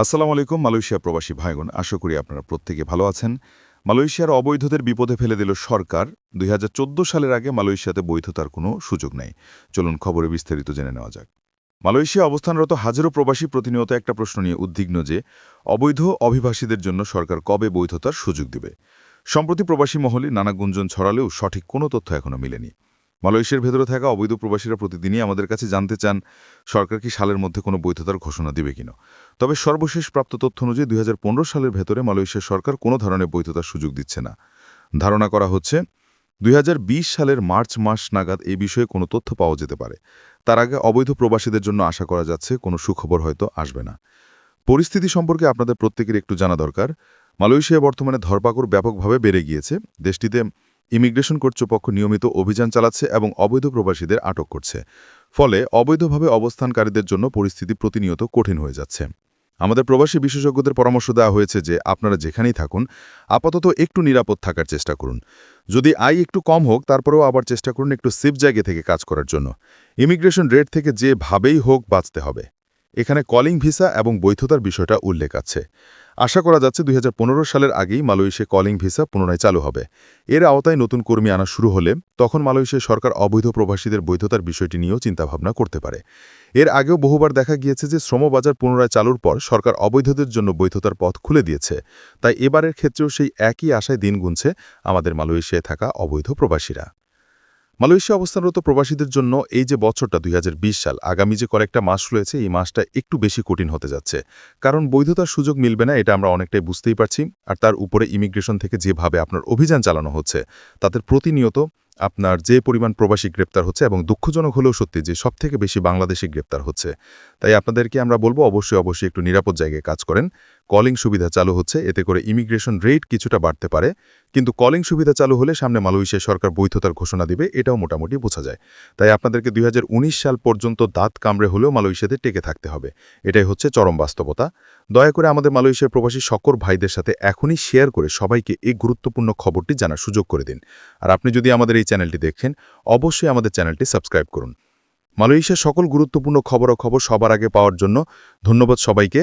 আসসালামু আলাইকুম, মালয়েশিয়া প্রবাসী ভাইগণ। আশা করি আপনারা প্রত্যেকে ভালো আছেন। মালয়েশিয়ার অবৈধদের বিপদে ফেলে দিল সরকার। দুই হাজার চোদ্দ সালের আগে মালয়েশিয়াতে বৈধতার কোনো সুযোগ নেই। চলুন খবরে বিস্তারিত জেনে নেওয়া যাক। মালয়েশিয়া অবস্থানরত হাজারো প্রবাসী প্রতিনিয়ত একটা প্রশ্ন নিয়ে উদ্বিগ্ন যে, অবৈধ অভিবাসীদের জন্য সরকার কবে বৈধতার সুযোগ দিবে? সম্প্রতি প্রবাসী মহলে নানা গুঞ্জন ছড়ালেও সঠিক কোনো তথ্য এখনও মেলেনি। মালয়েশিয়ার ভেতরে থাকা অবৈধ প্রবাসীরা প্রতিদিনই আমাদের কাছে জানতে চান, সরকার কি সালের মধ্যে কোনো বৈধতার ঘোষণা দিবে কিনা? তবে সর্বশেষ প্রাপ্ত তথ্য অনুযায়ী দুই হাজার পনেরো সালের ভেতরে মালয়েশিয়ার সরকার কোনো ধরনের বৈধতার সুযোগ দিচ্ছে না। ধারণা করা হচ্ছে, দুই হাজার বিশ সালের মার্চ মাস নাগাদ এই বিষয়ে কোনো তথ্য পাওয়া যেতে পারে। তার আগে অবৈধ প্রবাসীদের জন্য আশা করা যাচ্ছে কোনো সুখবর হয়তো আসবে না। পরিস্থিতি সম্পর্কে আপনাদের প্রত্যেকের একটু জানা দরকার। মালয়েশিয়া বর্তমানে ধরপাকড় ব্যাপকভাবে বেড়ে গিয়েছে। দেশটিতে ইমিগ্রেশন কর্তৃপক্ষ নিয়মিত অভিযান চালাচ্ছে এবং অবৈধ প্রবাসীদের আটক করছে। ফলে অবৈধভাবে অবস্থানকারীদের জন্য পরিস্থিতি প্রতিনিয়ত কঠিন হয়ে যাচ্ছে। আমাদের প্রবাসী বিশেষজ্ঞদের পরামর্শ দেওয়া হয়েছে যে, আপনারা যেখানেই থাকুন, আপাতত একটু নিরাপদ থাকার চেষ্টা করুন। যদি আয় একটু কম হোক, তারপরেও আবার চেষ্টা করুন একটু সেফ জায়গা থেকে কাজ করার জন্য। ইমিগ্রেশন রেট থেকে যেভাবেই হোক বাঁচতে হবে। এখানে কলিং ভিসা এবং বৈধতার বিষয়টা উল্লেখ আছে। আশা করা যাচ্ছে দুই হাজার পনেরো সালের আগেই মালয়েশিয়া কলিং ভিসা পুনরায় চালু হবে। এর আওতায় নতুন কর্মী আনা শুরু হলে তখন মালয়েশিয়া সরকার অবৈধ প্রবাসীদের বৈধতার বিষয়টি নিয়েও চিন্তাভাবনা করতে পারে। এর আগেও বহুবার দেখা গিয়েছে যে শ্রমবাজার পুনরায় চালুর পর সরকার অবৈধদের জন্য বৈধতার পথ খুলে দিয়েছে। তাই এবারের ক্ষেত্রেও সেই একই আশায় দিন গুনছে আমাদের মালয়েশিয়ায় থাকা অবৈধ প্রবাসীরা। মালয়েশিয়া অবস্থানরত প্রবাসীদের জন্য এই যে বছরটা দুই হাজার বিশ সাল, আগামী যে কয়েকটা মাস রয়েছে, এই মাসটা একটু বেশি কঠিন হতে যাচ্ছে। কারণ বৈধতার সুযোগ মিলবে না, এটা আমরা অনেকটাই বুঝতেই পারছি। আর তার উপরে ইমিগ্রেশন থেকে যেভাবে আপনার অভিযান চালানো হচ্ছে তাদের প্রতিনিয়ত আপনার যে পরিমাণ প্রবাসী গ্রেপ্তার হচ্ছে এবং দুঃখজনক হলেও সত্যি যে সবথেকে বেশি বাংলাদেশি গ্রেপ্তার হচ্ছে। তাই আপনাদেরকে আমরা বলব, অবশ্যই অবশ্যই একটু নিরাপদ জায়গায় কাজ করেন। কলিং সুবিধা চালু হচ্ছে, এতে করে ইমিগ্রেশন রেট কিছুটা বাড়তে পারে। কিন্তু কলিং সুবিধা চালু হলে সামনে মালয়েশিয়া সরকার বৈধতার ঘোষণা দিবে, এটাও মোটামুটি বোঝা যায়। তাই আপনাদেরকে দুই হাজার উনিশ সাল পর্যন্ত দাঁত কামড়ে হলেও মালয়েশিয়াতে টেকে থাকতে হবে। এটাই হচ্ছে চরম বাস্তবতা। দয়া করে আমাদের মালয়েশিয়ার প্রবাসী সকল ভাইদের সাথে এখনই শেয়ার করে সবাইকে এই গুরুত্বপূর্ণ খবরটি জানার সুযোগ করে দিন। আর আপনি যদি আমাদের এই চ্যানেলটি দেখেন, অবশ্যই আমাদের চ্যানেলটি সাবস্ক্রাইব করুন। মালয়েশিয়ার সকল গুরুত্বপূর্ণ খবর সবার আগে পাওয়ার জন্য ধন্যবাদ সবাইকে।